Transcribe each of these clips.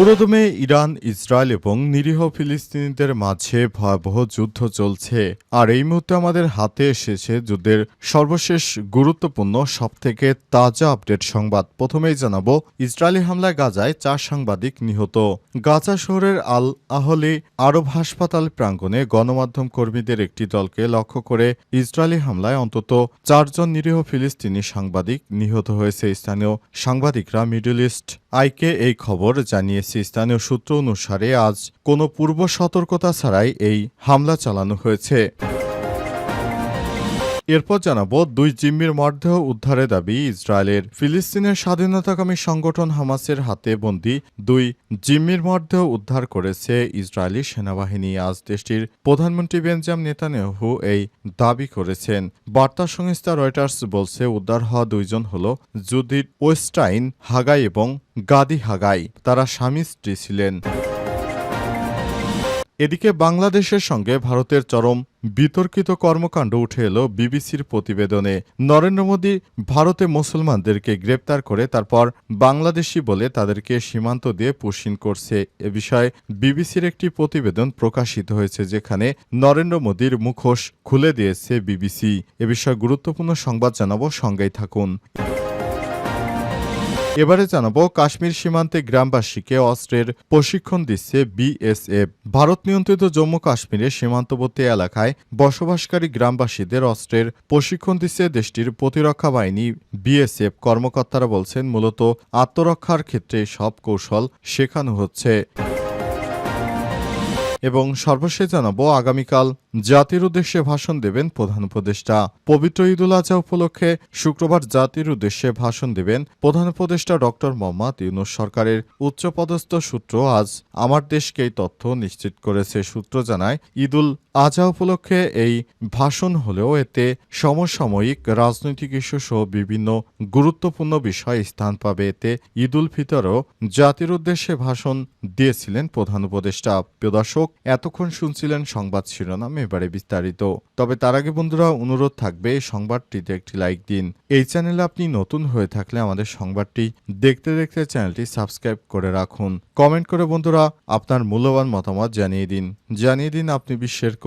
পুরোদমে Iran, Israel এবং নিরীহ ফিলিস্তিনিদের মাঝে ভয়াবহ যুদ্ধ চলছে। আর এই মুহূর্তে আমাদের হাতে এসেছে যুদ্ধের সর্বশেষ গুরুত্বপূর্ণ, সবথেকে তাজা আপডেট সংবাদ। প্রথমেই জানাব, ইসরায়েলি হামলায় গাজায় চার সাংবাদিক নিহত। গাজা শহরের আল আহলি আরব হাসপাতাল প্রাঙ্গণে গণমাধ্যম কর্মীদের একটি দলকে লক্ষ্য করে ইসরায়েলি হামলায় অন্তত চারজন নিরীহ ফিলিস্তিনি সাংবাদিক নিহত হয়েছে। স্থানীয় সাংবাদিকরা মিডল ইস্ট আইকে এই খবর জানিয়েছে স্থানীয় সূত্র অনুসারে আজ কোনো পূর্ব সতর্কতা ছাড়াই এই হামলা চালানো হয়েছে। এরপর জানাব, দুই জিম্মির মরদেহ উদ্ধারের দাবি, ইসরায়েলের ফিলিস্তিনের স্বাধীনতাকামী সংগঠন হামাসের হাতে বন্দী দুই জিম্মির মরদেহ উদ্ধার করেছে ইসরায়েলি সেনাবাহিনী। আজ দেশটির প্রধানমন্ত্রী বেঞ্জাম নেতানিয়াহু এই দাবি করেছেন। বার্তা সংস্থা রয়টার্স বলছে, উদ্ধার হওয়া দুইজন হল জুদির ওয়েস্টাইন, হাগাই এবং গাদি হাগাই। তারা স্বামী স্ত্রী ছিলেন। এদিকে বাংলাদেশের সঙ্গে ভারতের চরম বিতর্কিত কর্মকাণ্ড উঠে এলো বিবিসির প্রতিবেদনে। নরেন্দ্র মোদী ভারতে মুসলমানদেরকে গ্রেপ্তার করে তারপর বাংলাদেশি বলে তাদেরকে সীমান্ত দিয়ে পুশিন করছে। এ বিষয়ে বিবিসির একটি প্রতিবেদন প্রকাশিত হয়েছে যেখানে নরেন্দ্র মোদীর মুখোশ খুলে দিয়েছে বিবিসি। এ বিষয়ে গুরুত্বপূর্ণ সংবাদ জানাব, সঙ্গেই থাকুন। এবারে জানাব, কাশ্মীর সীমান্তে গ্রামবাসীকে অস্ত্রের প্রশিক্ষণ দিচ্ছে বিএসএফ ভারত নিয়ন্ত্রিত জম্মু কাশ্মীরের সীমান্তবর্তী এলাকায় বসবাসকারী গ্রামবাসীদের অস্ত্রের প্রশিক্ষণ দিচ্ছে দেশটির প্রতিরক্ষা বাহিনী। বিএসএফ কর্মকর্তারা বলছেন, মূলত আত্মরক্ষার ক্ষেত্রে সব কৌশল শেখানো হচ্ছে। এবং সর্বশেষ জানাব, আগামীকাল জাতির উদ্দেশ্যে ভাষণ দেবেন প্রধান উপদেষ্টা। পবিত্র ঈদুল আজহা উপলক্ষে শুক্রবার জাতির উদ্দেশ্যে ভাষণ দেবেন প্রধান উপদেষ্টা ডক্টর মোহাম্মদ ইউনুস সরকারের উচ্চপদস্থ সূত্র। আজ আমার দেশকে এই তথ্য নিশ্চিত করেছে সূত্র জানায়, ঈদুল আজহা উপলক্ষে এই ভাষণ হলেও এতে সমসাময়িক রাজনৈতিক ইস্যু সহ বিভিন্ন গুরুত্বপূর্ণ বিষয় স্থান পাবে। এতে ঈদুল ফিতরও জাতির উদ্দেশ্যে ভাষণ দিয়েছিলেন প্রধান উপদেষ্টা। প্রিয় দর্শক, এতক্ষণ শুনছিলেন সংবাদ শিরোনাম, এবারে বিস্তারিত। তবে তার আগে বন্ধুরা, অনুরোধ থাকবে এই সংবাদটিতে একটি লাইক দিন। এই চ্যানেলে আপনি নতুন হয়ে থাকলে আমাদের সংবাদটি দেখতে দেখতে চ্যানেলটি সাবস্ক্রাইব করে রাখুন। কমেন্ট করে বন্ধুরা, আপনার মূল্যবান মতামত জানিয়ে দিন। জানিয়ে দিন আপনি বিশ্বের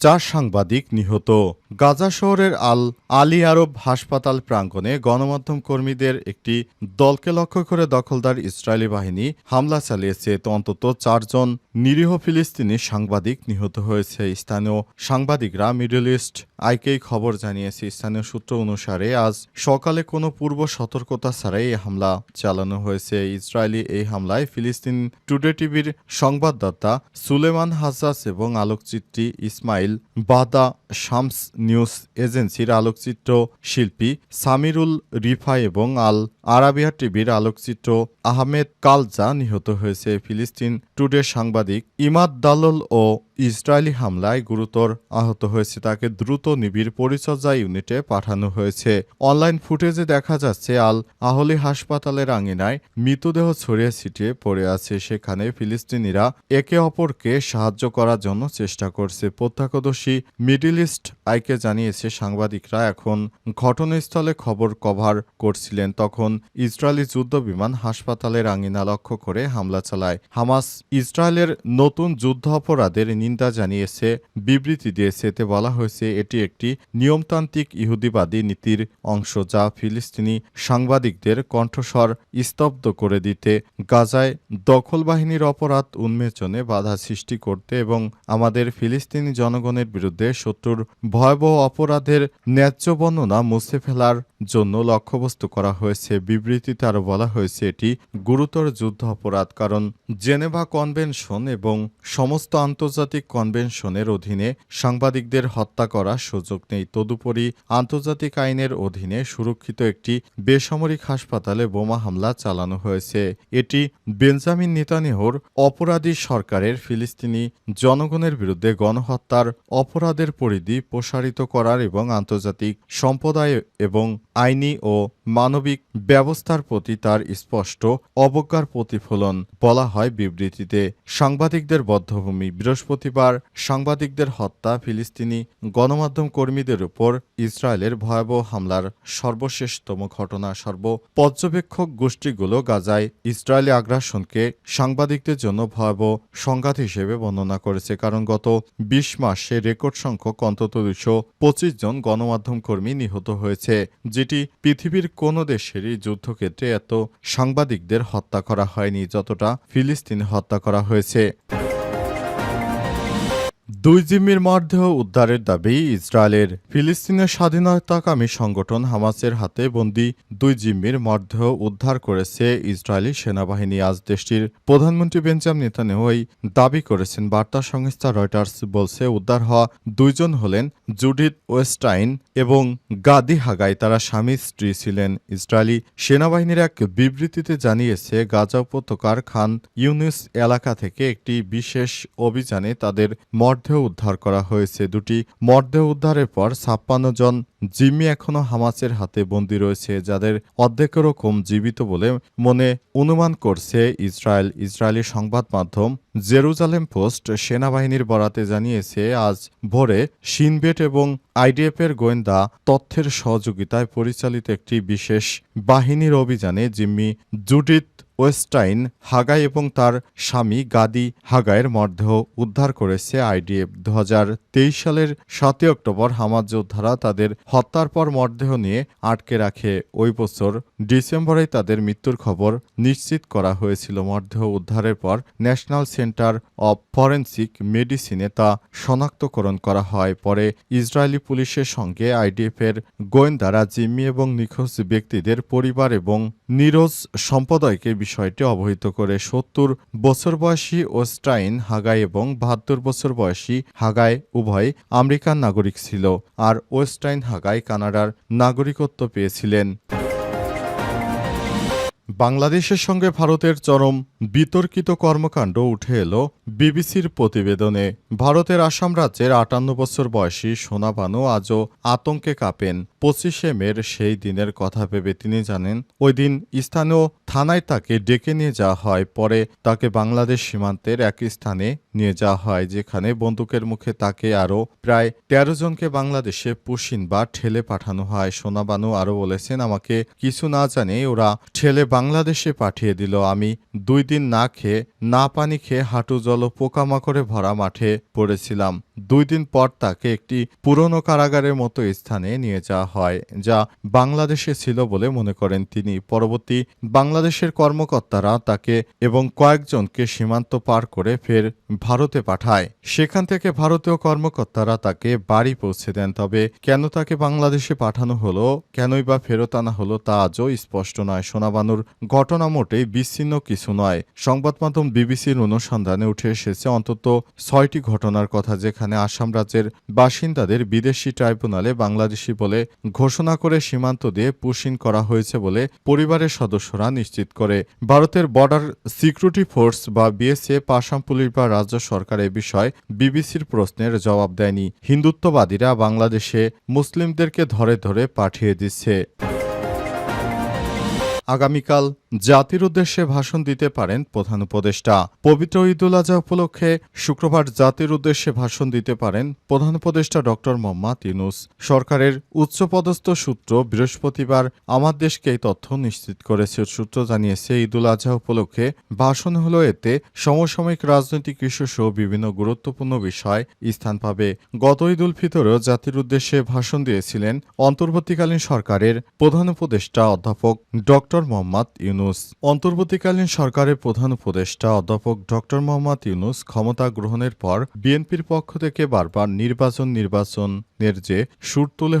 চার সাংবাদিক নিহত। গাজা শহরের আল আলী আরব হাসপাতাল প্রাঙ্গণে গণমাধ্যম কর্মীদের একটি দলকে লক্ষ্য করে দখলদার ইসরায়েলি বাহিনী হামলা চালিয়েছে। অন্তত চারজন নিরীহ ফিলিস্তিনি সাংবাদিক নিহত হয়েছে। স্থানীয় সাংবাদিকরা মিডল ইস্ট আইকেই খবর জানিয়েছে। স্থানীয় সূত্র অনুসারে আজ সকালে কোনো পূর্ব সতর্কতা ছাড়াই এই হামলা চালানো হয়েছে। ইসরায়েলি এই হামলায় ফিলিস্তিন টুডে টিভির সংবাদদাতা সুলেমান হাসাস এবং আলোকচিত্রী ইসমাইল शामिल শামস নিউজ এজেন্সির আলোকচিত্র শিল্পী সামিরুল রিফা এবং আল আরাবিয়া টিভির আলোকচিত্র আহমেদ কালজা নিহত হয়েছে। ফিলিস্তিন টুডে সাংবাদিক ইমাদ দালল ও ইসরায়েলি হামলায় গুরুতর আহত হয়েছে। তাকে দ্রুত নিবিড় পরিচর্যা ইউনিটে পাঠানো হয়েছে। অনলাইন ফুটেজে দেখা যাচ্ছে, আল আহলি হাসপাতালের আঙিনায় মৃতদেহ ছড়িয়ে ছিটিয়ে পড়ে আছে। সেখানে ফিলিস্তিনিরা একে অপরকে সাহায্য করার জন্য চেষ্টা করছে। প্রত্যক্ষদর্শী মিডিল ইস্ট আইকে জানিয়েছে, সাংবাদিকরা এখন ঘটনাস্থলে খবর কভার করছিলেন। তখন ইসরায়েলি যুদ্ধ বিমান হাসপাতালের আঙিনা লক্ষ্য করে হামলা চালায়। হামাস ইসরায়েলের নতুন যুদ্ধ অপরাধের নিন্দা জানিয়েছে, বিবৃতি দিয়েছে। এতে বলা হয়েছে, এটি একটি নিয়মতান্ত্রিক ইহুদিবাদী নীতির অংশ যা ফিলিস্তিনি সাংবাদিকদের কণ্ঠস্বর স্তব্ধ করে দিতে, গাজায় দখল বাহিনীর অপরাধ উন্মেচনে বাধা সৃষ্টি করতে এবং আমাদের ফিলিস্তিনি জনগণের বিরুদ্ধে শত্রুর ভয়াবহ অপরাধের ন্যায্য বর্ণনা মুছে ফেলার জন্য লক্ষ্যবস্তু করা হয়েছে। বিবৃতিতে আরও বলা হয়েছে, এটি গুরুতর যুদ্ধ অপরাধ, কারণ জেনেভা কনভেনশন এবং সমস্ত আন্তর্জাতিক কনভেনশনের অধীনে সাংবাদিকদের হত্যা করার সুযোগ নেই। তদুপরি আন্তর্জাতিক আইনের অধীনে সুরক্ষিত একটি বেসামরিক হাসপাতালে বোমা হামলা চালানো হয়েছে। এটি বেঞ্জামিন নেতানিয়াহুর অপরাধী সরকারের ফিলিস্তিনি জনগণের বিরুদ্ধে গণহত্যার অপরাধের পরিধি প্রসারিত করার এবং আন্তর্জাতিক সম্প্রদায় এবং আইনি ও মানবিক ব্যবস্থার প্রতি তার স্পষ্ট অবজ্ঞার প্রতিফলন বলা হয় বিবৃতিতে। সাংবাদিকদের বদ্ধভূমি বৃহস্পতিবার সাংবাদিকদের হত্যা, ফিলিস্তিনি গণমাধ্যম কর্মীদের উপর ইসরায়েলের ভয়াবহ হামলার সর্বশেষতম ঘটনা। সর্ব পর্যবেক্ষক গোষ্ঠীগুলো গাজায় ইসরায়েলি আগ্রাসনকে সাংবাদিকদের জন্য ভয়াবহ সংঘাত হিসেবে বর্ণনা করেছে, কারণ গত বিশ মাসে রেকর্ড সংখ্যক অন্তত দুশো পঁচিশ জন গণমাধ্যম কর্মী নিহত হয়েছে, যেটি পৃথিবীর কোনো দেশেরই যুদ্ধক্ষেত্রে এত সাংবাদিকদের হত্যা করা হয়নি, যতটা ফিলিস্তিনে হত্যা করা হয়েছে। দুই জিম্মির মরদেহ উদ্ধারের দাবি, ইসরায়েলের ফিলিস্তিনের স্বাধীনতাকামী সংগঠন হামাসের হাতে বন্দি দুই জিম্মির মরদেহ উদ্ধার করেছে ইসরায়েলি সেনাবাহিনী। আজ দেশটির প্রধানমন্ত্রী বেঞ্জাম নেতানিয়াহু এই দাবি করেছেন। বার্তা সংস্থা রয়টার্স বলছে, উদ্ধার হওয়া দুইজন হলেন জুডিথ ওয়েস্টাইন এবং গাদি হাগাই। তারা স্বামী, স্ত্রী ছিলেন। ইসরায়েলি সেনাবাহিনীর এক বিবৃতিতে জানিয়েছে, গাজা উপত্যকার খান ইউনিস এলাকা থেকে একটি বিশেষ অভিযানে তাদের মরদেহ উদ্ধার করা হয়েছে দুটি। মরদেহ উদ্ধারের পর ছাপ্পান্ন জন জিম্মি এখনও হামাসের হাতে বন্দী রয়েছে, যাদের অর্ধেকেরও কম জীবিত বলে মনে অনুমান করছে ইসরায়েল। ইসরায়েলি সংবাদ মাধ্যম জেরুজালেম পোস্ট সেনাবাহিনীর বরাতে জানিয়েছে, আজ ভোরে সিনবেট এবং আইডিএফের গোয়েন্দা তথ্যের সহযোগিতায় পরিচালিত একটি বিশেষ বাহিনীর অভিযানে জিম্মি জুডিথ ওয়েস্টাইন হাগাই এবং তার স্বামী গাদি হাগাইয়ের মরদেহ উদ্ধার করেছে আইডিএফ। দুহাজার তেইশ সালের সাতই অক্টোবর হামাজ যোদ্ধারা তাদের হত্যার পর মরদেহ নিয়ে আটকে রাখে। ওই বছর ডিসেম্বরে তাদের মৃত্যুর খবর নিশ্চিত করা হয়েছিল। মরদেহ উদ্ধারের পর ন্যাশনাল সেন্টার অব ফরেন্সিক মেডিসিনে তা শনাক্তকরণ করা হয়। পরে ইসরায়েলি পুলিশের সঙ্গে আইডিএফের গোয়েন্দারা জিম্মি এবং নিখোঁজ ব্যক্তিদের পরিবার এবং নিরোজ সম্প্রদায়কে বিষয়টি অবহিত করে সত্তর বছর বয়সী ওস্টাইন হাগাই এবং বাহাত্তর বছর বয়সী হাগাই উভয় আমেরিকান নাগরিক ছিল আর ওয়েস্টাইন হাগাই কানাডার নাগরিকত্ব পেয়েছিলেন। বাংলাদেশের সঙ্গে ভারতের চরম বিতর্কিত কর্মকাণ্ড উঠে এলো বিবিসির প্রতিবেদনে। ভারতের আসাম রাজ্যের আটান্ন বছর বয়সী সোনা বানু আজও আতঙ্কে কাঁপেন। পঁচিশে মের সেই দিনের কথা ভেবে তিনি জানেন, ওই দিন স্থানীয় থানায় তাকে ডেকে নিয়ে যাওয়া হয়, পরে তাকে বাংলাদেশ সীমান্তের এক স্থানে নিয়ে যাওয়া হয়, যেখানে বন্দুকের মুখে তাকে আরও প্রায় তেরো জনকে বাংলাদেশে পুশিন বা ঠেলে পাঠানো হয়। সোনাবানু আরও বলেছেন, আমাকে কিছু না জানে ওরা ঠেলে বাংলাদেশে পাঠিয়ে দিল। আমি দুই দিন না খেয়ে, না পানি খেয়ে হাঁটু জল পোকামাকড়ে ভরা মাঠে পড়েছিলাম। দুই দিন পর তাকে একটি পুরনো কারাগারের মতো স্থানে নিয়ে যাওয়া হয়, যা বাংলাদেশে ছিল বলে মনে করেন তিনি। পরবর্তী বাংলাদেশের কর্মকর্তারা তাকে এবং কয়েকজনকে সীমান্ত পার করে ফের ভারতে পাঠায়। সেখান থেকে ভারতীয় কর্মকর্তারা তাকে বাড়ি পৌঁছে দেন, তবে কেন তাকে বাংলাদেশে পাঠানো হলো, কেনই বা ফেরত আনা হলো তা আজও স্পষ্ট নয়। সোনাবানুর ঘটনা মোটেই বিচ্ছিন্ন কিছু নয়। সংবাদ মাধ্যম বিবিসির অনুসন্ধানে উঠে এসেছে, অন্তত ছয়টি ঘটনার কথা যেখানে আসাম রাজ্যের বাসিন্দাদের বিদেশি ট্রাইব্যুনালে বাংলাদেশি বলে ঘোষণা করে সীমান্ত দিয়ে পুশিন করা হয়েছে বলে পরিবারের সদস্যরা নিশ্চিত করে। ভারতের বর্ডার সিকিউরিটি ফোর্স বা বিএসএফ, আসাম পুলিশ বা রাজ্য সরকার এ বিষয়ে বিবিসির প্রশ্নের জবাব দেয়নি। হিন্দুত্ববাদীরা বাংলাদেশে মুসলিমদেরকে ধরে ধরে পাঠিয়ে দিচ্ছে। আগামীকাল জাতির উদ্দেশ্যে ভাষণ দিতে পারেন প্রধান উপদেষ্টা। পবিত্র ঈদুল আজহা উপলক্ষে শুক্রবার জাতির উদ্দেশ্যে ভাষণ দিতে পারেন প্রধান উপদেষ্টা ডক্টর মোহাম্মদ ইউনুস। সরকারের উচ্চপদস্থ সূত্র বৃহস্পতিবার আমার দেশকে এই তথ্য নিশ্চিত করেছে। সূত্র জানিয়েছে, ঈদুল আজহা উপলক্ষে ভাষণ হলো এতে সমসাময়িক রাজনৈতিক ইস্যু সহ বিভিন্ন গুরুত্বপূর্ণ বিষয় স্থান পাবে। গত ঈদ উল ফিতরেও জাতির উদ্দেশ্যে ভাষণ দিয়েছিলেন অন্তর্বর্তীকালীন সরকারের প্রধান উপদেষ্টা অধ্যাপক ডক্টর মোহাম্মদ ইউনুস। ইউনুস। অন্তর্বর্তীকালীন সরকারের প্রধান উপদেষ্টা অধ্যাপক ডক্টর মোহাম্মদ ইউনুস ক্ষমতা গ্রহণের পর বিএনপির পক্ষ থেকে বারবার নির্বাচন, নির্বাচনের যে সুর তুলে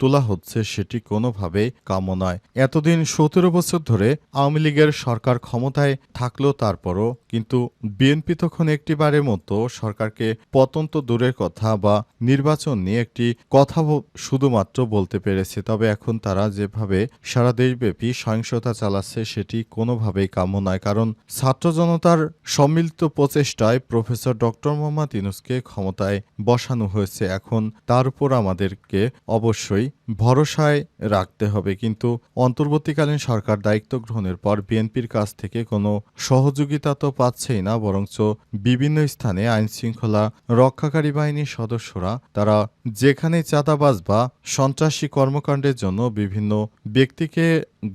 তোলা হচ্ছে সেটি কোনোভাবেই কাম্য নয়। এতদিন সতেরো বছর ধরে আওয়ামী লীগের সরকার ক্ষমতায় থাকলেও তারপরও, কিন্তু বিএনপি তখন একটিবারের মতো সরকারকে পতন তো দূরের কথা বা নির্বাচন নিয়ে একটি কথা শুধুমাত্র বলতে পেরেছে। তবে এখন তারা যেভাবে সারা দেশব্যাপী সহিংসতা চালাচ্ছে সেটি কোনোভাবেই কাম্য নয়, কারণ ছাত্র জনতার সম্মিলিত প্রচেষ্টায় প্রফেসর ডক্টর মোহাম্মদ ইউনুসকে ক্ষমতায় বসানো হয়েছে। এখন তার উপর আমাদেরকে অবশ্যই ভরসায় রাখতে হবে, কিন্তু অন্তর্বর্তীকালীন সরকার দায়িত্ব গ্রহণের পর বিএনপির কাছ থেকে কোনো সহযোগিতা তো পাচ্ছেই না, বরঞ্চ বিভিন্ন স্থানে আইন শৃঙ্খলা রক্ষাকারী বাহিনীর সদস্যরা, তারা যেখানে চাঁদাবাজ বা সন্ত্রাসী কর্মকাণ্ডের জন্য বিভিন্ন ব্যক্তিকে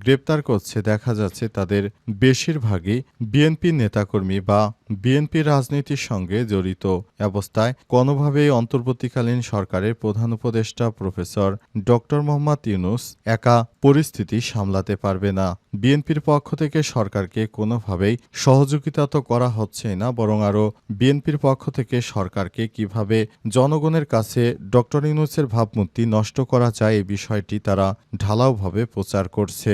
গ্রেপ্তার করছে, দেখা যাচ্ছে তাদের বেশিরভাগই বিএনপি নেতাকর্মী বা বিএনপি রাজনীতির সঙ্গে জড়িত অবস্থায়। কোনোভাবেই অন্তর্বর্তীকালীন সরকারের প্রধান উপদেষ্টা প্রফেসর ডক্টর মোহাম্মদ ইউনুস একা পরিস্থিতি সামলাতে পারবে না। বিএনপির পক্ষ থেকে সরকারকে কোনোভাবেই সহযোগিতা তো করা হচ্ছে না, বরং আরও বিএনপির পক্ষ থেকে সরকারকে কীভাবে জনগণের কাছে ডক্টর ইউনুসের ভাবমূর্তি নষ্ট করা যায় এ বিষয়টি তারা ঢালাওভাবে প্রচার করছে।